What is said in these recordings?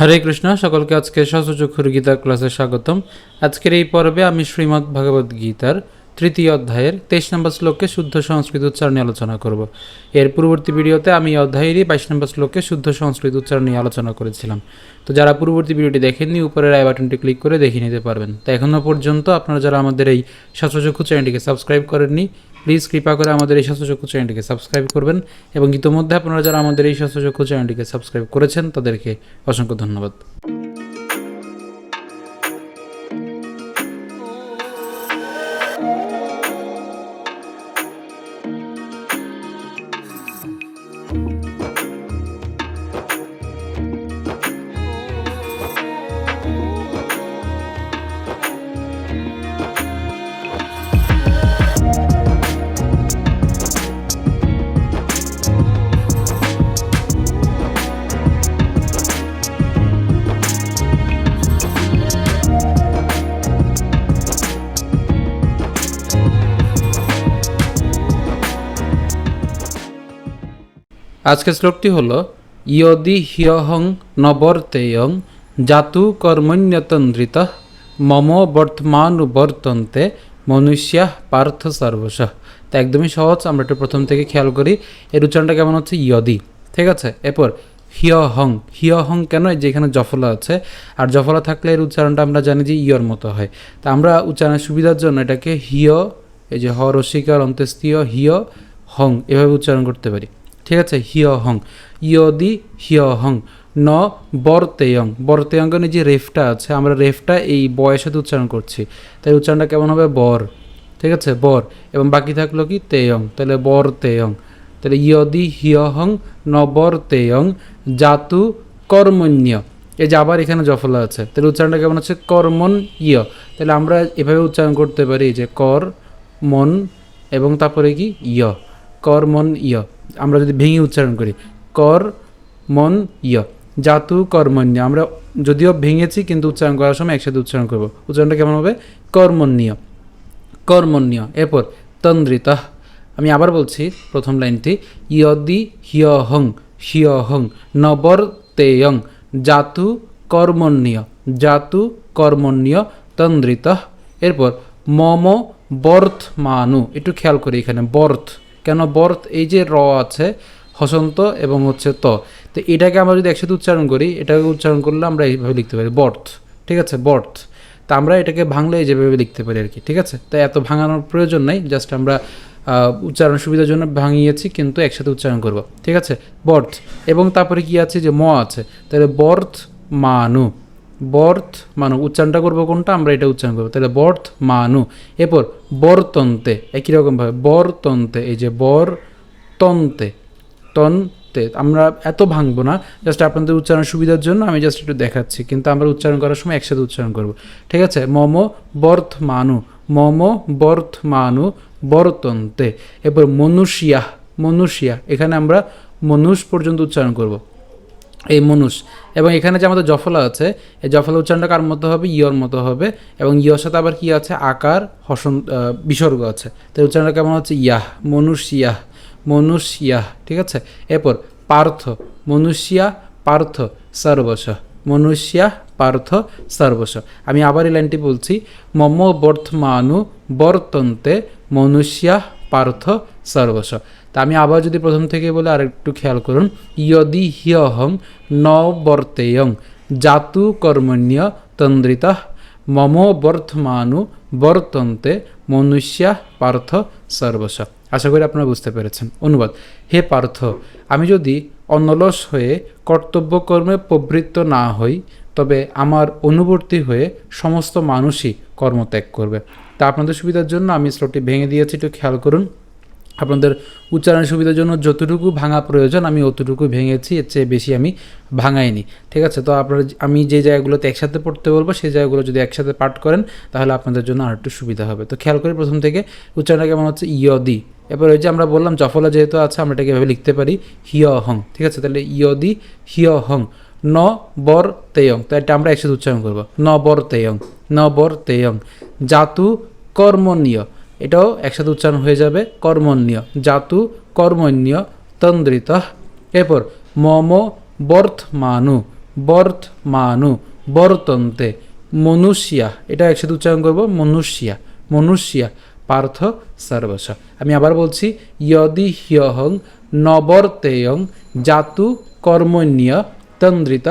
হরে কৃষ্ণ, সকলকে আজকে সচক্ষুর গীতা ক্লাসে স্বাগতম। আজকের এই পর্বে আমি শ্রীমদ্ ভগবদ গীতার তৃতীয় অধ্যায়ের তেইশ নম্বর শ্লোককে শুদ্ধ সংস্কৃত উচ্চারণ নিয়ে আলোচনা করব। এর পূর্ববর্তী ভিডিওতে আমি অধ্যায়েরই বাইশ নম্বর শ্লোকে শুদ্ধ সংস্কৃত উচ্চারণ নিয়ে আলোচনা করেছিলাম। তো যারা পূর্ববর্তী ভিডিওটি দেখেননি উপরের আই বাটনটি ক্লিক করে দেখে নিতে পারবেন। তো এখনও পর্যন্ত আপনারা যারা আমাদের এই শাস্ত্রচক্ষু চ্যানেলটিকে সাবস্ক্রাইব করেননি প্লিজ কৃপা করে আমাদের এই শাস্ত্রচক্ষু চ্যানেলটিকে সাবস্ক্রাইব করবেন এবং ইতিমধ্যে আপনারা যারা আমাদের এই শাস্ত্রচক্ষু চ্যানেলটিকে সাবস্ক্রাইব করেছেন, তাদেরকে অসংখ্য ধন্যবাদ। আজকের শ্লোকটি হল, ইয়দি হিয়হং নবর্তেয়ং জাতু কর্মণ্যতন্দ্রিত মম বর্তমানুবর্তন্তে মনুষ্যা পার্থ সর্বশ। তা একদমই সহজ, আমরা একটু প্রথম থেকে খেয়াল করি। এর উচ্চারণটা কেমন হচ্ছে? ইয়দি। ঠিক আছে? এরপর, হিয়হং। হিয়হং কেন? এই যে এখানে জফলা আছে। আর জফলা থাকলে এর উচ্চারণটা আমরা জানি যে ইয়র মতো হয়। তা আমরা উচ্চারণের সুবিধার জন্য এটাকে হিয় এই যে হ রসিকার অন্ত্যেস্তীয় হিয় হং এভাবে উচ্চারণ করতে পারি। ঠিক আছে হিয় হং ইয়দি হিয় হং ন বরতেয়ং। বরতেয়ঙ্গনে যে রেফটা আছে। আমরা রেফটা এই বয়ের সাথে উচ্চারণ করছি। তাই উচ্চারণটা কেমন হবে? বর। ঠিক আছে? বর। এবং বাকি থাকল কি? তেয়ং। তাহলে বর তেয়ং তাহলে ইয়দি হিয় হং ন বর তেয়ং জাতু কর্মণ্য। এই যে আবার এখানে জফলা আছে। তাহলে উচ্চারণটা কেমন হচ্ছে কর্মন ইয় তাহলে আমরা এভাবে উচ্চারণ করতে পারি যে কর, মন এবং তারপরে কি? ইয় কর মন ইয় আমরা যদি ভেঙে উচ্চারণ করি, কর, মন ইয় জাতু, কর্মণ্য। আমরা যদিও ভেঙেছি, কিন্তু উচ্চারণ করার সময় একসাথে উচ্চারণ করব। উচ্চারণটা কেমন হবে? কর্মণ্য। কর্মণ্য। এরপর, তন্দ্রিতা। আমি আবার বলছি প্রথম লাইনটি। ইয়দি হিয় হং হিয় হং নবর তেয়ং জাতু, কর্মণ্য। জাতু, কর্মণ্য, তন্দ্রিত। এরপর, মম বর্থ মানু একটু খেয়াল করি এখানে বর্থ কেন বর্ত, এই যে র আছে, হসন্ত এবং হচ্ছে ত। তো এটাকে আমরা যদি একসাথে উচ্চারণ করি, এটাকে উচ্চারণ করলে আমরা এইভাবে লিখতে পারি বর্থ ঠিক আছে? বর্থ তা আমরা এটাকে ভাঙলে এই যেভাবে লিখতে পারি আর কি, ঠিক আছে? তাই এত ভাঙানোর প্রয়োজন নেই, জাস্ট আমরা উচ্চারণ সুবিধার জন্য ভাঙিয়েছি, কিন্তু একসাথে উচ্চারণ করব, ঠিক আছে? বর্থ এবং তারপরে কি আছে? যে ম আছে। তাহলে বর্থ মানু। বর্থ মানু, উচ্চারণটা করব কোনটা? আমরা এটা উচ্চারণ করব। তাহলে বর্থ মানু। এরপর বরতন্তে, একই রকমভাবে বরতন্তে, এই যে বর তন্তে তন্তে আমরা এত ভাঙবো না জাস্ট আপনাদের উচ্চারণ সুবিধার জন্য আমি জাস্ট একটু দেখাচ্ছি, কিন্তু আমরা উচ্চারণ করার সময় একসাথে উচ্চারণ করব। ঠিক আছে? মম বর্থ মানু। মম বর্থ মানু, বরতন্তে। এরপর মনুষ্যা মনুষ্যা এখানে আমরা মনুষ পর্যন্ত উচ্চারণ করব। এই মনুষ। এবং এখানে যে আমাদের জফলা আছে, এই জফলা উচ্চারণটা কার মতো হবে? ইয়র মতো হবে। এবং ইয়র সাথে আবার কি আছে? আকার, হসন বিসর্গ আছে। তো উচ্চারণটা কেমন হচ্ছে? ইয়াহ মনুষ ইয়াহ মনুষ ইয়াহ ঠিক আছে? এরপর, পার্থ মনুষ্যা পার্থ, সর্বশ। মনুষ্যা পার্থ, সর্বশ। আমি আবার এই লাইনটি বলছি। মম বর্ধমানু বর্তন্তে মনুষ্যা পার্থ সর্বশ তা আমি আবার যদি প্রথম থেকে বলে আরেকটু খেয়াল করুন, ইয়দি হিয়হং ন বর্তেয়ং জাতু কর্মণ্য তন্দ্রিত মম বর্ধমানু বর্তন্তে মনুষ্যা পার্থ সর্বশ আশা করি আপনারা বুঝতে পেরেছেন। অনুবাদ, হে পার্থ, আমি যদি অনলস হয়ে কর্তব্য কর্মে প্রবৃত্ত না হই, তবে আমার অনুবর্তী হয়ে সমস্ত মানুষই কর্মত্যাগ করবে। তা আপনাদের সুবিধার জন্য আমি স্লোটটি ভেঙে দিয়েছি, একটু খেয়াল করুন। আপনাদের উচ্চারণ সুবিধার জন্য যতটুকু ভাঙা প্রয়োজন, আমি অতটুকু ভেঙেছি, এর চেয়ে বেশি আমি ভাঙাইনি। ঠিক আছে? তো আপনারা আমি যে জায়গাগুলোতে একসাথে পড়তে বলব, সেই জায়গাগুলো যদি একসাথে পাঠ করেন, তাহলে আপনাদের জন্য আর একটু সুবিধা হবে। তো খেয়াল করি প্রথম থেকে উচ্চারণটা কেমন হচ্ছে? ইয়দি। এবার ওই যে আমরা বললাম, জফলা যেহেতু আছে, আমরা এটাকে এভাবে লিখতে পারি হিয় হং ঠিক আছে? তাহলে ইয়দি হিয় হং ন বর তেয়ং তো এটা আমরা একসাথে উচ্চারণ করব। ন বর তেয়ং ন বর তেয়ং জাতু কর্মনীয়। এটাও একসাথে উচ্চারণ হয়ে যাবে কর্মণ্য, জাতু, কর্মণ্য, তন্দ্রিত। এরপর, মম বর্ধমানু বর্তমানু, বর্তন্তে, মনুষ্যা, এটা একসাথে উচ্চারণ করব, মনুষ্যা মনুষ্যা, পার্থ সর্বস আমি আবার বলছি, ইয়দি হ্যহং, নবর্তেয়ং, জাতু, কর্মণ্য, তন্দ্রিত।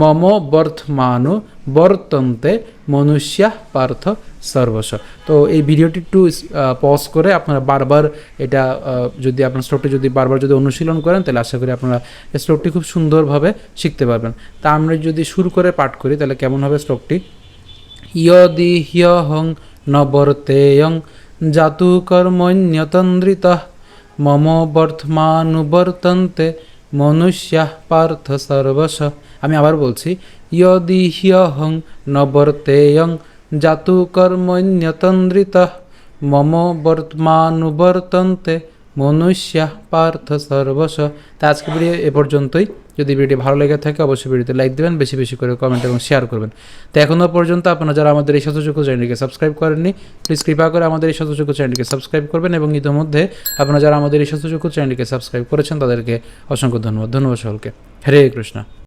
মম বর্তমানু বর্তন্তে মনুষ্যা পার্থ সর্বস্ব। তো এই ভিডিওটি একটু পজ করে আপনারা বারবার এটা যদি আপনার শ্লোকটি যদি বারবার যদি অনুশীলন করেন, তাহলে আশা করি আপনারা এই শ্লোকটি খুব সুন্দরভাবে শিখতে পারবেন। তা আমরা যদি শুরু করে পাঠ করি, তাহলে কেমন হবে শ্লোকটি? ইয়দি হ্যহং নবর্তেয়ং জাতু কর্মণ্যতন্দ্রিত মম বর্তমানুবর্তন্তে মনুষ্যা পার্থ সর্বস আমি আবার বলছি ইয়দি হ্যহং নবর্তেয়ং জাতু কর্মণ্যতন্দ্রিত মম বর্তমানুবর্তন্তে মনুষ্যা পার্থ সর্বস তা আজকে ভিডিও এ পর্যন্তই। যদি ভিডিওটি ভালো লেগে থাকে, অবশ্যই ভিডিওতে লাইক দেবেন, বেশি বেশি করে কমেন্ট এবং শেয়ার করবেন। তো এখনও পর্যন্ত আপনারা যারা আমাদের এই শতযোগ্য চ্যানেলটিকে সাবস্ক্রাইব করেননি প্লিজ কৃপা করে আমাদের এই শতযোগ্য চ্যানেলটিকে সাবস্ক্রাইব করবেন এবং ইতিমধ্যে আপনারা যারা আমাদের এই শতযোগ্য চ্যানেলটিকে সাবস্ক্রাইব করেছেন, তাদেরকে অসংখ্য ধন্যবাদ। ধন্যবাদ সকলকে। হরে কৃষ্ণ।